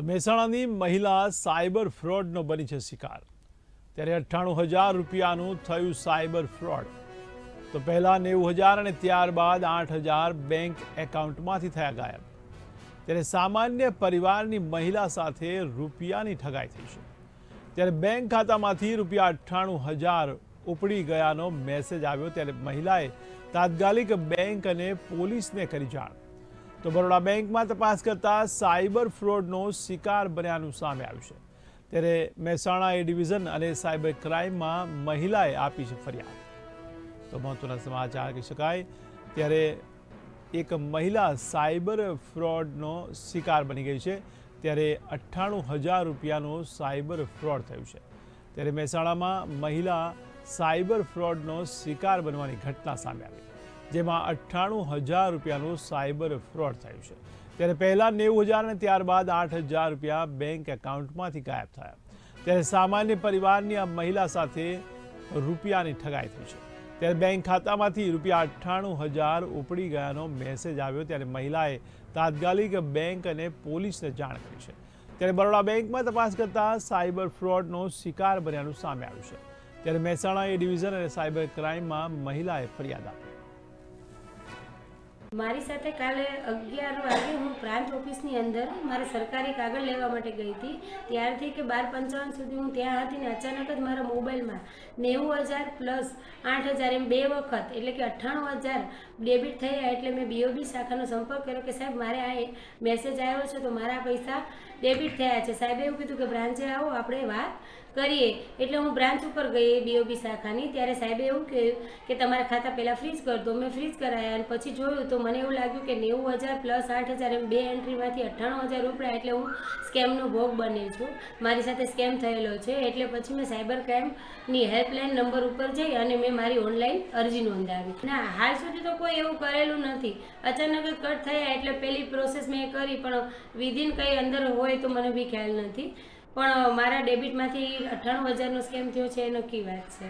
તો મહેસાણાની મહિલા સાયબર ફ્રોડનો બની છે શિકાર. ત્યારે અઠ્ઠાણું હજાર રૂપિયાનું થયું સાયબર ફ્રોડ. તો પહેલાં નેવું હજાર અને ત્યારબાદ આઠ હજાર બેંક એકાઉન્ટમાંથી થયા ગાયબ. ત્યારે સામાન્ય પરિવારની મહિલા સાથે રૂપિયાની ઠગાઈ થઈ છે. ત્યારે બેંક ખાતામાંથી રૂપિયા અઠ્ઠાણું હજાર ઉપડી ગયાનો મેસેજ આવ્યો. ત્યારે મહિલાએ તાત્કાલિક બેંક અને પોલીસને કરી જાણ. તો બરોડા બેંકમાં તપાસ કરતા સાયબર ફ્રોડનો શિકાર બન્યાનું સામે આવ્યું છે. ત્યારે Mehsana A division and cyber ક્રાઇમમાં મહિલાએ આપી છે ફરિયાદ. તો મહત્વના સમાચાર કહી શકાય, ત્યારે એક મહિલા સાયબર ફ્રોડનો શિકાર બની ગઈ છે, ત્યારે અઠ્ઠાણું હજાર રૂપિયાનો સાયબર ફ્રોડ થયું છે. ત્યારે મહેસાણામાં મહિલા સાયબર ફ્રોડનો શિકાર બનવાની ઘટના સામે આવી. જેમાં અઠ્ઠાણું હજાર રૂપિયાનું સાયબર ફ્રોડ થયું છે. ત્યારે પહેલાં નેવું હજાર અને ત્યારબાદ આઠ હજાર રૂપિયા બેંક એકાઉન્ટમાંથી ગાયબ થયા. ત્યારે સામાન્ય પરિવારની આ મહિલા સાથે રૂપિયાની ઠગાઈ થઈ છે. ત્યારે બેંક ખાતામાંથી રૂપિયા અઠ્ઠાણું હજાર ઉપડી ગયાનો મેસેજ આવ્યો. ત્યારે મહિલાએ તાત્કાલિક બેંક અને પોલીસને જાણ કરી છે. ત્યારે બરોડા બેંકમાં તપાસ કરતા સાયબર ફ્રોડનો શિકાર બન્યાનું સામે આવ્યું છે. ત્યારે Mehsana A division and cyber ક્રાઇમમાં મહિલાએ ફરિયાદ આપી. મારી સાથે કાલે અગિયાર વાગે હું પ્રાંત ઓફિસની અંદર મારે સરકારી કાગળ લેવા માટે ગઈ હતી. ત્યારથી કે બાર પંચાવન સુધી હું ત્યાં હતી ને અચાનક જ મારા મોબાઈલમાં નેવું હજાર પ્લસ આઠ હજાર એમ બે વખત, એટલે કે અઠ્ઠાણું હજાર ડેબિટ થયા, એટલે મેં બીઓબી શાખાનો સંપર્ક કર્યો કે સાહેબ મારે આ મેસેજ આવ્યો છે તો મારા પૈસા ડેબિટ થયા છે. સાહેબે એવું કીધું કે બ્રાન્ચે આવો, આપણે વાત કરીએ. એટલે હું બ્રાન્ચ ઉપર ગઈ બીઓબી શાખાની. ત્યારે સાહેબે એવું કહ્યું કે તમારા ખાતા પહેલાં ફ્રીઝ કરી દો. મેં ફ્રીઝ કરાયા અને પછી જોયું તો મને એવું લાગ્યું કે નેવું હજાર પ્લસ આઠ હજાર એમ બે એન્ટ્રીમાંથી અઠ્ઠાણું હજાર રૂપિયા એટલે હું સ્કેમનો ભોગ બની છું. મારી સાથે સ્કેમ થયેલો છે. એટલે પછી મેં સાયબર ક્રાઇમની હેલ્પલાઇન નંબર ઉપર જઈ અને મેં મારી ઓનલાઈન અરજી નોંધાવી. ના હાલ સુધી તો કોઈ એવું કરેલું નથી. અચાનક જ કટ થયા એટલે પહેલી પ્રોસેસ મેં કરી, પણ વિધિન કંઈ અંદર હોય તો મને બી ખ્યાલ નથી. પણ મારા ડેબિટમાંથી અઠ્ઠાણું હજારનો સ્કેમ થયો છે એ નક્કી વાત છે.